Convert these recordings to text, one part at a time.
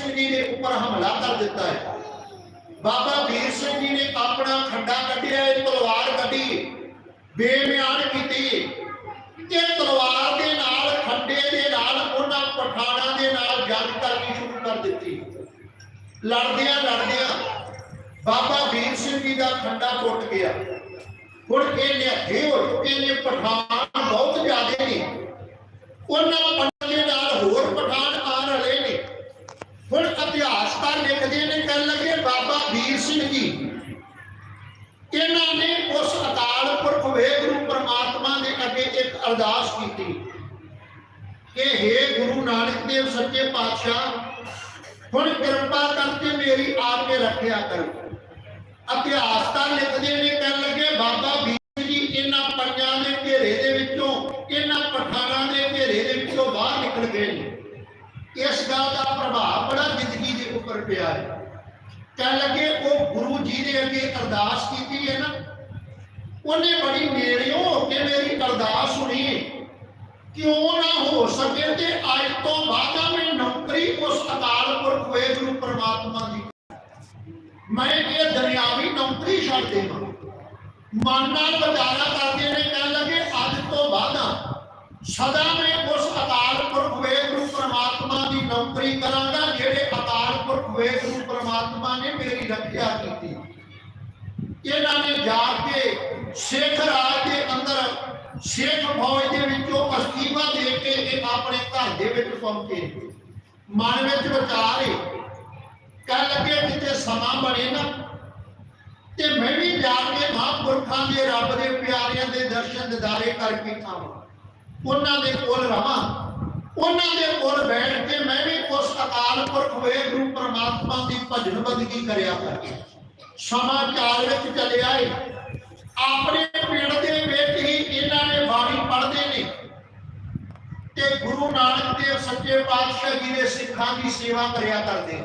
ਸਿੰਘ ਜੀ ਦੇ ਉੱਪਰ ਹਮਲਾ ਕਰ ਦਿੱਤਾ ਹੈ। ਬਾਬਾ ਵੀਰ ਸਿੰਘ ਜੀ ਨੇ ਆਪਣਾ ਖੰਡਾ ਕੱਢਿਆ, ਇਹ ਤਲਵਾਰ ਕੱਢੀ ਬੇਮਿਆਨ ਕੀਤੀ। ਤੇ ਤਲਵਾਰ ਦੇ ਨਾਲ, ਖੰਡੇ ਦੇ ਨਾਲ, ਉਹਨਾਂ ਪਠਾਨਾਂ ਦੇ ਨਾਲ ਜੰਗ ਕਰਨੀ ਸ਼ੁਰੂ ਕਰ ਦਿੱਤੀ। ਲੜਦਿਆਂ ਲੜਦਿਆਂ ਬਾਬਾ ਵੀਰ ਸਿੰਘ ਜੀ ਦਾ ਖੰਡਾ ਟੁੱਟ ਗਿਆ। ਹੁਣ ਇਹ ਨਿਹੱਥੇ ਹੋ ਚੁੱਕੇ ਨੇ ਪਠਾਨ ਬਹੁਤ ਜ਼ਿਆਦੇ ਨੇ। ਉਹਨਾਂ ਅਰਦਾਸ ਕੀਤੀ ਕਿ हे ਗੁਰੂ ਨਾਨਕ ਦੇਵ ਸੱਚੇ ਪਾਤਸ਼ਾਹ, ਹੁਣ ਕਿਰਪਾ ਕਰਕੇ ਮੇਰੀ ਆਪ ਕੇ ਰੱਖਿਆ ਕਰੋ। ਇਤਿਹਾਸਕਾਰ ਲਿਖਦੇ ਨੇ, ਕਹਿਣ ਲੱਗੇ ਬਾਬਾ ਵੀਰ ਜੀ, ਇਹਨਾਂ ਪੰਜਾਂ ਦੇ ਘੇਰੇ ਦੇ ਵਿੱਚੋਂ, ਇਹਨਾਂ ਪਠਾਨਾਂ ਦੇ ਘੇਰੇ ਦੇ ਵਿੱਚੋਂ ਬਾਹਰ ਨਿਕਲ ਗਏ ਨੇ। ਇਸ ਗੱਲ ਦਾ ਪ੍ਰਭਾਵ ਬੜਾ ਜ਼ਿੰਦਗੀ ਦੇ ਉੱਪਰ ਪਿਆ ਹੈ। ਕਹਿਣ ਲੱਗੇ ਉਹ ਗੁਰੂ ਜੀ ਦੇ ਅੱਗੇ ਅਰਦਾਸ ਕੀਤੀ ਹੈ ਨਾ ਉਹਨੇ ਬੜੀ ਨੇੜਿਓਂ ਹੋ ਕੇ ਮੇਰੀ ਅਰਦਾਸ ਸੁਣੀ। ਕਿਉਂ ਨਾ ਹੋ ਸਕੇ ਤੇ ਅੱਜ ਤੋਂ ਬਾਅਦ ਮੈਂ ਨੌਕਰੀ ਉਸ ਅਕਾਲ ਪੁਰਖ ਵੇਗੁਰੂ ਪ੍ਰਮਾਤਮਾ ਦੀ ਮੈਂ ਇਹ ਦੁਨਿਆਵੀ ਨੌਕਰੀ ਛੱਡ ਦੇਵਾਂ। ਮਨ ਨਾਲ ਵਿਚਾਰਾ ਕਰਦੇ ਨੇ ਕਹਿਣ ਲੱਗੇ, ਅੱਜ ਤੋਂ ਬਾਅਦ ਸਦਾ ਮੈਂ ਉਸ ਅਕਾਲ ਪੁਰਖ ਵੇਗੁਰੂ ਪ੍ਰਮਾਤਮਾ ਦੀ ਨੌਕਰੀ ਕਰਾਂਗਾ, ਜਿਹੜੇ ਅਕਾਲ ਪੁਰਖ ਵੇਗੁਰੂ ਪ੍ਰਮਾਤਮਾ ਨੇ ਮੇਰੀ ਰੱਖਿਆ ਕੀਤੀ। ਇਹਨਾਂ ਨੇ ਜਾ ਕੇ ਸਿੱਖ ਰਾਜ ਦੇ ਅੰਦਰ ਸਿੱਖ ਫੌਜ ਦੇ ਵਿੱਚੋਂ ਅਸਤੀਫਾ ਦੇ ਕੇ ਇਹ ਆਪਣੇ ਘਰ ਦੇ ਵਿੱਚ ਪਹੁੰਚੇ ਮਨ ਵਿੱਚ ਵਿਚਾਰ ਹੈ ਕਹਿ ਲੱਗੇ ਕਿਤੇ ਸਮਾਂ ਬਣੇ ਨਾ, ਤੇ ਮੈਂ ਵੀ ਜਾ ਕੇ ਮਹਾਂਪੁਰਖਾਂ ਦੇ ਰੱਬ ਦੇ ਪਿਆਰਿਆਂ ਦੇ ਦਰਸ਼ਨ ਦਿਦਾਰੇ ਕਰਕੇ ਆਵਾਂ। ਉਹਨਾਂ ਦੇ ਕੋਲ ਰਵਾਂ, ਉਹਨਾਂ ਦੇ ਕੋਲ ਬੈਠ ਕੇ ਮੈਂ ਵੀ ਉਸ ਅਕਾਲ ਪੁਰਖ ਵੇਗੁਰੂ ਪ੍ਰਮਾਤਮਾ ਦੀ ਭਜਨ ਬੰਦਗੀ ਕਰਿਆ ਕਰਾਂ। ਸਮਾਂ ਚਾਲ ਵਿੱਚ ਚਲੇ ਆਏ ਆਪਣੇ ਪਿੰਡ ਦੇ ਵਿੱਚ ਹੀ ਇਹਨਾਂ ਨੇ ਬਾਣੀ ਪੜ੍ਹਦੇ ਨੇ। ਤੇ ਗੁਰੂ ਨਾਨਕ ਦੇਵ ਸੱਚੇ ਪਾਤਸ਼ਾਹ ਜੀ ਦੇ ਸਿੱਖਾਂ ਦੀ ਸੇਵਾ ਕਰਿਆ ਕਰਦੇ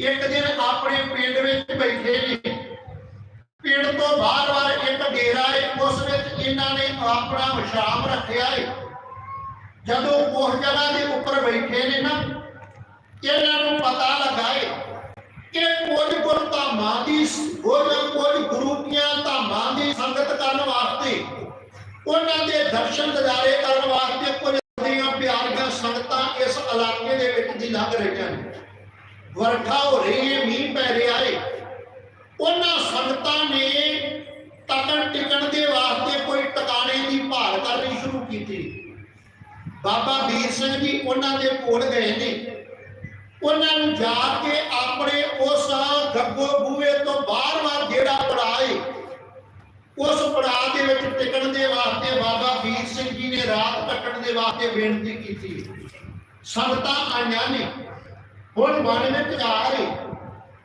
ਇੱਕ ਦਿਨ ਆਪਣੇ ਪਿੰਡ ਵਿੱਚ ਬੈਠੇ ਨੇ। ਪਿੰਡ ਤੋਂ ਬਾਹਰ-ਬਾਹਰ ਇੱਕ ਡੇਰਾ ਹੈ ਉਸ ਵਿੱਚ ਇਹਨਾਂ ਨੇ ਆਪਣਾ ਵਿਸ਼ਰਾਮ ਰੱਖਿਆ ਹੈ ਜਦੋਂ ਉਹ ਜਗ੍ਹਾ ਦੇ ਉੱਪਰ ਬੈਠੇ ਨੇ ਨਾ, ਇਹਨਾਂ ਨੂੰ ਪਤਾ ਲੱਗਾ ਹੈ ਕਿ ਕੁਝ ਕੁਝ ਧਾਮਾਂ ਦੀ, ਕੁਝ ਕੁਝ ਗੁਰੂ ਦੀਆਂ ਧਾਮਾਂ ਦੀ ਸੰਗਤ ਕਰਨ ਵਾਸਤੇ, ਉਹਨਾਂ ਦੇ ਦਰਸ਼ਨ ਦਿਦਾਰੇ ਕਰਨ ਵਾਸਤੇ ਕੁਝ ਦੀਆਂ ਪਿਆਰੀਆਂ ਸੰਗਤਾਂ ਇਸ ਇਲਾਕੇ ਦੇ ਵਿੱਚ ਦੀ ਲੰਘ ਰਹੀਆਂ ਨੇ। ਵਰਖਾ ਹੋ ਰਹੀ ਹੈ, ਮੀਂਹ ਪੈ ਰਿਹਾ ਹੈ। ਉਹਨਾਂ ਸੰਗਤਾਂ ਨੇ ਤਕਣ ਟਿਕਣ ਦੇ ਵਾਸਤੇ ਕੋਈ ਟਿਕਾਣੇ ਦੀ ਭਾਲ ਕਰਨੀ ਸ਼ੁਰੂ ਕੀਤੀ। ਬਾਬਾ ਵੀਰ ਸਿੰਘ ਜੀ ਉਹਨਾਂ ਦੇ ਕੋਲ ਗਏ ਨੇ। ਉਹਨਾਂ ਨੂੰ ਜਾ ਕੇ ਆਪਣੇ ਉਸ ਗੱਗੋ ਬੂਹੇ ਤੋਂ ਬਾਹਰ-ਬਾਹਰ ਜਿਹੜਾ ਪੜਾਏ ਉਸ ਪੜਾਅ ਦੇ ਵਿੱਚ ਟਿਕਣ ਦੇ ਵਾਸਤੇ ਬਾਬਾ ਵੀਰ ਸਿੰਘ ਜੀ ਨੇ ਰਾਤ ਕੱਟਣ ਦੇ ਵਾਸਤੇ ਬੇਨਤੀ ਕੀਤੀ। ਸੰਗਤਾਂ ਆਈਆਂ ਨੇ। ਹੁਣ ਮਨ ਵਿੱਚ ਆ ਰਹੀ।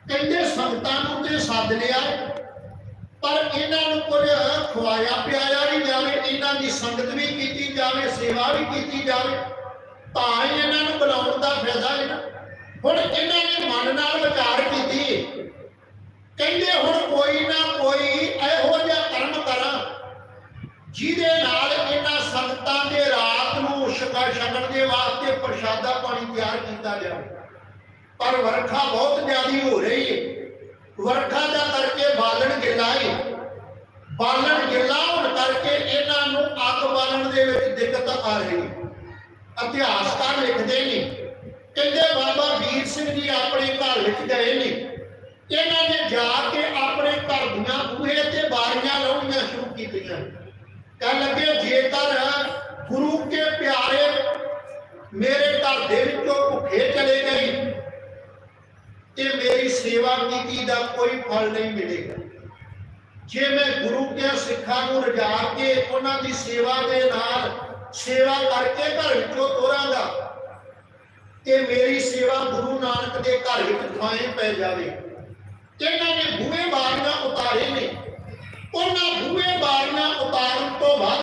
ਕਹਿੰਦੇ ਸੰਗਤਾਂ ਨੂੰ ਤੇ ਸੱਦ ਲਿਆ ਪਰ ਇਹਨਾਂ ਨੂੰ ਕੁਝ ਖਵਾਇਆ ਪਿਆਇਆ ਨਹੀਂ ਜਾਵੇ। ਇਹਨਾਂ ਦੀ ਸੰਗਤ ਵੀ ਕੀਤੀ ਜਾਵੇ, ਸੇਵਾ ਵੀ ਕੀਤੀ ਜਾਵੇ। ਤਾਂ ਹੀ ਇਹਨਾਂ ਨੂੰ ਬੁਲਾਉਣ ਦਾ ਫਾਇਦਾ ਹੈ ਨਾ ਹੁਣ ਇਹਨਾਂ ਨੇ ਮਨ ਨਾਲ ਵਿਚਾਰ ਕੀਤੀ ਕਹਿੰਦੇ ਹੁਣ ਕੋਈ ਨਾ ਕੋਈ ਇਹੋ ਜਿਹਾ ਕਰਮ ਕਰਾਂ, ਜਿਹਦੇ ਨਾਲ ਇਹਨਾਂ ਸੰਗਤਾਂ ਦੇ ਰਾਤ ਨੂੰ ਛਕਾ ਛਕਣ ਦੇ ਵਾਸਤੇ ਪ੍ਰਸ਼ਾਦਾ ਪਾਣੀ ਤਿਆਰ ਕੀਤਾ ਜਾਵੇ। ਪਰ ਵਰਖਾ ਬਹੁਤ ਜ਼ਿਆਦੀ ਹੋ ਰਹੀ ਹੈ ਵਰਖਾ ਦਾ ਕਰਕੇ ਬਾਲਣ ਗਿੱਲਾ ਹੈ ਬਾਲਣ ਗਿੱਲਾ ਹੋਣ ਕਰਕੇ ਇਹਨਾਂ ਨੂੰ ਅੱਗ ਬਾਲਣ ਦੇ ਵਿੱਚ ਦਿੱਕਤ ਆ ਰਹੀ ਹੈ ਇਤਿਹਾਸਕਾਰ ਲਿਖਦੇ ਨੇ, ਕਹਿੰਦੇ ਬਾਬਾ ਵੀਰ ਸਿੰਘ ਜੀ ਆਪਣੇ ਘਰ ਵਿੱਚ ਗਏ ਨੇ। ਇਹਨਾਂ ਨੇ ਜਾ ਕੇ ਆਪਣੇ ਘਰ ਦੀਆਂ ਬੂਹੇ ਤੇ ਬਾਰੀਆਂ ਲਾਉਣੀਆਂ ਸ਼ੁਰੂ ਕੀਤੀਆਂ। ਕਹਿ ਲੱਗੇ ਜੇਕਰ ਗੁਰੂ ਕੇ ਪਿਆਰੇ ਮੇਰੇ ਘਰ ਦੇ ਵਿੱਚੋਂ ਭੁੱਖੇ ਚਲੇ ਗਏ, ਤੇ ਮੇਰੀ ਸੇਵਾ ਕੀਤੀ ਦਾ ਕੋਈ ਫਲ ਨਹੀਂ ਮਿਲੇਗਾ। ਜੇ ਮੈਂ ਗੁਰੂ ਕੇ ਸਿੱਖਾਂ ਨੂੰ ਰਜਾ ਕੇ ਉਹਨਾਂ ਦੀ ਸੇਵਾ ਦੇ ਨਾਲ ਸੇਵਾ ਕਰਕੇ ਘਰ ਵਿੱਚੋਂ ਤੋਰਾਂਗਾ, ਤੇ ਮੇਰੀ ਸੇਵਾ ਗੁਰੂ ਨਾਨਕ ਦੇ ਘਰ ਵਿੱਚ ਥਾਂ ਪੈ ਜਾਵੇ। ਇਹਨਾਂ ਨੇ ਬੂਹੇ ਬਾਰੀਆਂ ਉਤਾਰੇ ਨੇ ਉਹਨਾਂ ਬੂਹੇ ਬਾਰੀਆਂ ਉਤਾਰਨ ਤੋਂ ਬਾਅਦ